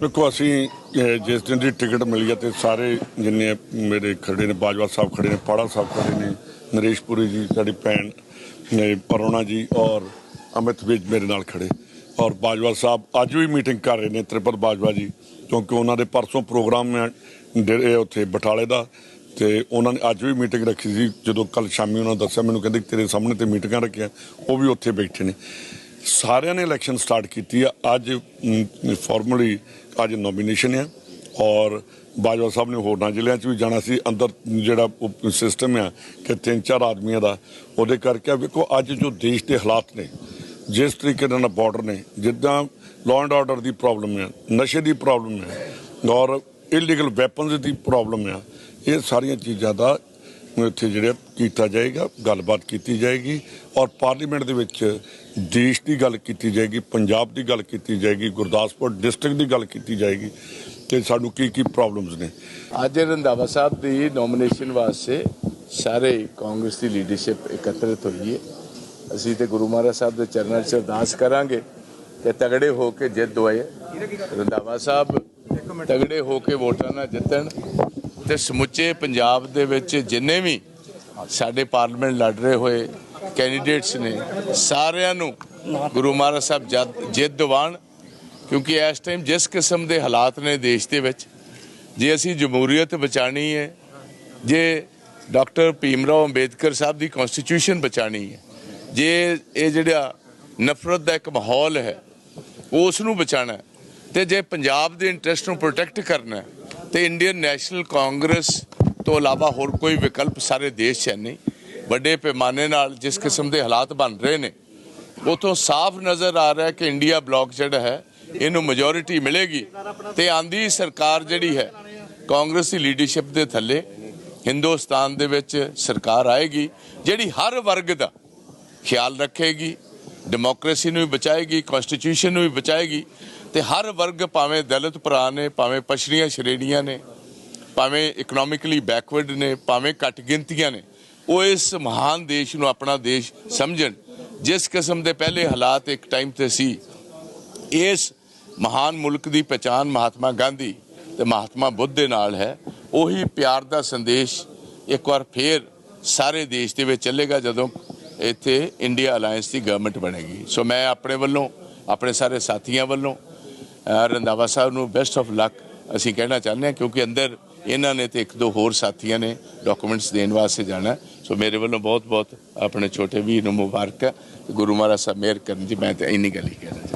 ਦੇਖੋ, ਅਸੀਂ ਜਿਸ ਦਿਨ ਦੀ ਟਿਕਟ ਮਿਲੀ ਹੈ ਤੇ ਸਾਰੇ ਜਿੰਨੇ ਮੇਰੇ ਖੜੇ ਨੇ, ਬਾਜਵਾ ਸਾਹਿਬ ਖੜੇ ਨੇ, ਪਾੜਾ ਸਾਹਿਬ ਖੜੇ ਨੇ, ਨਰੇਸ਼ ਪੁਰੀ ਜੀ, ਸਾਡੀ ਭੈਣ, ਨੇ ਪਰੋਣਾ ਜੀ ਔਰ ਅਮਿਤ ਵਿਜ ਮੇਰੇ ਨਾਲ ਖੜੇ। ਔਰ ਬਾਜਵਾ ਸਾਹਿਬ ਅੱਜ ਵੀ ਮੀਟਿੰਗ ਕਰ ਰਹੇ ਨੇ, ਤ੍ਰਿਪਤ ਬਾਜਵਾ ਜੀ, ਕਿਉਂਕਿ ਉਹਨਾਂ ਦੇ ਪਰਸੋਂ ਪ੍ਰੋਗਰਾਮ ਹੈ, ਡੇਰੇ ਉੱਥੇ ਬਟਾਲੇ ਦਾ, ਤੇ ਉਹਨਾਂ ਨੇ ਅੱਜ ਵੀ ਮੀਟਿੰਗ ਰੱਖੀ ਸੀ। ਜਦੋਂ ਕੱਲ ਸ਼ਾਮੀ ਉਹਨਾਂ ਦੱਸਿਆ, ਮੈਨੂੰ ਕਹਿੰਦੇ ਤੇਰੇ ਸਾਹਮਣੇ ਤੇ ਮੀਟਿੰਗਾਂ ਰੱਖੀਆਂ, ਉਹ ਵੀ ਉੱਥੇ ਬੈਠੇ ਨੇ। ਸਾਰਿਆਂ ਨੇ ਇਲੈਕਸ਼ਨ ਸਟਾਰਟ ਕੀਤੀ ਆ। ਅੱਜ ਫਾਰਮਲੀ ਅੱਜ ਨੋਮੀਨੇਸ਼ਨ ਆ ਔਰ ਬਾਜਵਾ ਸਾਹਿਬ ਨੇ ਹੋਰਨਾਂ ਜ਼ਿਲ੍ਹਿਆਂ 'ਚ ਵੀ ਜਾਣਾ ਸੀ। ਅੰਦਰ ਜਿਹੜਾ ਸਿਸਟਮ ਆ ਕਿ ਤਿੰਨ ਚਾਰ ਆਦਮੀਆਂ ਦਾ, ਉਹਦੇ ਕਰਕੇ ਵੇਖੋ, ਅੱਜ ਜੋ ਦੇਸ਼ ਦੇ ਹਾਲਾਤ ਨੇ, ਜਿਸ ਤਰੀਕੇ ਨਾਲ ਬਾਰਡਰ ਨੇ, ਜਿੱਦਾਂ ਲਾਅ ਐਂਡ ਆਰਡਰ ਦੀ ਪ੍ਰੋਬਲਮ ਹੈ ਨਸ਼ੇ ਦੀ ਪ੍ਰੋਬਲਮ ਹੈ ਔਰ ਇਲੀਗਲ ਵੈਪਨਸ ਦੀ ਪ੍ਰੋਬਲਮ ਹੈ ਇਹ ਸਾਰੀਆਂ ਚੀਜ਼ਾਂ ਦਾ ਇੱਥੇ ਜਿਹੜਾ ਕੀਤਾ ਜਾਏਗਾ, ਗੱਲਬਾਤ ਕੀਤੀ ਜਾਏਗੀ ਔਰ ਪਾਰਲੀਮੈਂਟ ਦੇ ਵਿੱਚ ਦੇਸ਼ ਦੀ ਗੱਲ ਕੀਤੀ ਜਾਏਗੀ, ਪੰਜਾਬ ਦੀ ਗੱਲ ਕੀਤੀ ਜਾਏਗੀ, ਗੁਰਦਾਸਪੁਰ ਡਿਸਟ੍ਰਿਕਟ ਦੀ ਗੱਲ ਕੀਤੀ ਜਾਏਗੀ ਤੇ ਸਾਨੂੰ ਕੀ ਕੀ ਪ੍ਰੋਬਲਮਸ ਨੇ। ਅੱਜ ਰੰਧਾਵਾ ਸਾਹਿਬ ਦੀ ਨੋਮੀਨੇਸ਼ਨ ਵਾਸਤੇ ਸਾਰੇ ਕਾਂਗਰਸ ਦੀ ਲੀਡਰਸ਼ਿਪ ਇਕੱਤਰਿਤ ਹੋਈ ਹੈ। ਅਸੀਂ ਤੇ ਗੁਰੂ ਮਹਾਰਾਜ ਸਾਹਿਬ ਦੇ ਚਰਨਾਂ 'ਚ ਅਰਦਾਸ ਕਰਾਂਗੇ ਕਿ ਤਗੜੇ ਹੋ ਕੇ ਜਿੱਤ ਦਵਾਏ। ਰੰਧਾਵਾ ਸਾਹਿਬ ਤਗੜੇ ਹੋ ਕੇ ਵੋਟਾਂ ਨਾਲ ਜਿੱਤਣ। ਤੇ ਸਮੁੱਚੇ ਪੰਜਾਬ ਦੇ ਵਿੱਚ ਜਿੰਨੇ ਵੀ ਸਾਡੇ ਪਾਰਲੀਮੈਂਟ ਲੜ ਰਹੇ ਹੋਏ ਕੈਂਡੀਡੇਟਸ ਨੇ ਸਾਰਿਆਂ ਨੂੰ ਗੁਰੂ ਮਹਾਰਾਜ ਸਾਹਿਬ ਜਦ- ਜਿੱਤ ਦਿਵਾਉਣ ਕਿਉਂਕਿ ਇਸ ਟਾਈਮ ਜਿਸ ਕਿਸਮ ਦੇ ਹਾਲਾਤ ਨੇ ਦੇਸ਼ ਦੇ ਵਿੱਚ ਜੇ ਅਸੀਂ ਜਮਹੂਰੀਅਤ ਬਚਾਣੀ ਹੈ ਜੇ ਡਾਕਟਰ ਭੀਮਰਾਓ ਅੰਬੇਦਕਰ ਸਾਹਿਬ ਦੀ ਕਨਸਟੀਟਿਊਸ਼ਨ ਬਚਾਣੀ ਹੈ ਜੇ ਇਹ ਜਿਹੜਾ ਨਫ਼ਰਤ ਦਾ ਇੱਕ ਮਾਹੌਲ ਹੈ ਉਸ ਨੂੰ ਬਚਾਣਾ ਹੈ, ਤੇ ਜੇ ਪੰਜਾਬ ਦੇ ਇੰਟਰਸਟ ਨੂੰ ਪ੍ਰੋਟੈਕਟ ਕਰਨਾ ਤੇ ਇੰਡੀਅਨ ਨੈਸ਼ਨਲ ਕਾਂਗਰਸ ਤੋਂ ਇਲਾਵਾ ਹੋਰ ਕੋਈ ਵਿਕਲਪ ਸਾਰੇ ਦੇਸ਼ 'ਚ ਹੈ ਨਹੀਂ। ਵੱਡੇ ਪੈਮਾਨੇ ਨਾਲ ਜਿਸ ਕਿਸਮ ਦੇ ਹਾਲਾਤ ਬਣ ਰਹੇ ਨੇ, ਉਥੋਂ ਸਾਫ਼ ਨਜ਼ਰ ਆ ਰਿਹਾ ਕਿ ਇੰਡੀਆ ਬਲੌਕ ਜਿਹੜਾ ਹੈ, ਇਹਨੂੰ ਮੈਜੋਰਿਟੀ ਮਿਲੇਗੀ ਤੇ ਆਂਦੀ ਸਰਕਾਰ ਜਿਹੜੀ ਹੈ, ਕਾਂਗਰਸ ਦੀ ਲੀਡਰਸ਼ਿਪ ਦੇ ਥੱਲੇ ਹਿੰਦੁਸਤਾਨ ਦੇ ਵਿੱਚ ਸਰਕਾਰ ਆਏਗੀ, ਜਿਹੜੀ ਹਰ ਵਰਗ ਦਾ ਖਿਆਲ ਰੱਖੇਗੀ ਡੈਮੋਕ੍ਰੇਸੀ ਨੂੰ ਵੀ ਬਚਾਏਗੀ, ਕਨਸਟੀਟਿਊਸ਼ਨ ਨੂੰ ਵੀ ਬਚਾਏਗੀ ਤੇ ਹਰ ਵਰਗ ਭਾਵੇਂ ਦਲਿਤ ਭਰਾ ਨੇ, ਭਾਵੇਂ ਪਛੜੀਆਂ ਸ਼੍ਰੇਣੀਆਂ ਨੇ, ਭਾਵੇਂ ਇਕਨੋਮਿਕਲੀ ਬੈਕਵਰਡ ਨੇ, ਭਾਵੇਂ ਘੱਟ ਗਿਣਤੀਆਂ ਨੇ, ਉਹ ਇਸ ਮਹਾਨ ਦੇਸ਼ ਨੂੰ ਆਪਣਾ ਦੇਸ਼ ਸਮਝਣ। ਜਿਸ ਕਿਸਮ ਦੇ ਪਹਿਲੇ ਹਾਲਾਤ ਇੱਕ ਟਾਈਮ ਤੇ ਸੀ, ਇਸ ਮਹਾਨ ਮੁਲਕ ਦੀ ਪਛਾਣ ਮਹਾਤਮਾ ਗਾਂਧੀ ਤੇ ਮਹਾਤਮਾ ਬੁੱਧ ਦੇ ਨਾਲ ਹੈ, ਉਹੀ ਪਿਆਰ ਦਾ ਸੰਦੇਸ਼ ਇੱਕ ਵਾਰ ਫੇਰ ਸਾਰੇ ਦੇਸ਼ ਦੇ ਵਿੱਚ ਚੱਲੇਗਾ ਜਦੋਂ ਇੱਥੇ ਇੰਡੀਆ ਅਲਾਈਅੰਸ ਦੀ ਗਵਰਨਮੈਂਟ ਬਣੇਗੀ। ਸੋ ਮੈਂ ਆਪਣੇ ਵੱਲੋਂ, ਆਪਣੇ ਸਾਰੇ ਸਾਥੀਆਂ ਵੱਲੋਂ, ਅਹ, ਰੰਧਾਵਾ ਸਾਹਿਬ ਨੂੰ ਬੈਸਟ ਆਫ ਲੱਕ ਅਸੀਂ ਕਹਿਣਾ ਚਾਹੁੰਦੇ ਹਾਂ, ਕਿਉਂਕਿ ਅੰਦਰ ਇਹਨਾਂ ਨੇ ਤੇ ਇੱਕ ਦੋ ਹੋਰ ਸਾਥੀਆਂ ਨੇ ਡਾਕੂਮੈਂਟਸ ਦੇਣ ਵਾਸਤੇ ਜਾਣਾ ਸੋ ਮੇਰੇ ਵੱਲੋਂ ਬਹੁਤ ਬਹੁਤ ਆਪਣੇ ਛੋਟੇ ਵੀਰ ਨੂੰ ਮੁਬਾਰਕ। ਹੈ ਗੁਰੂ ਮਹਾਰਾਜ ਸਾਹਿਬ ਮਿਹਰ ਕਰਨ ਦੀ, ਮੈਂ ਤੇ ਇੰਨੀ ਗੱਲ ਹੀ ਕਹਿਣਾ।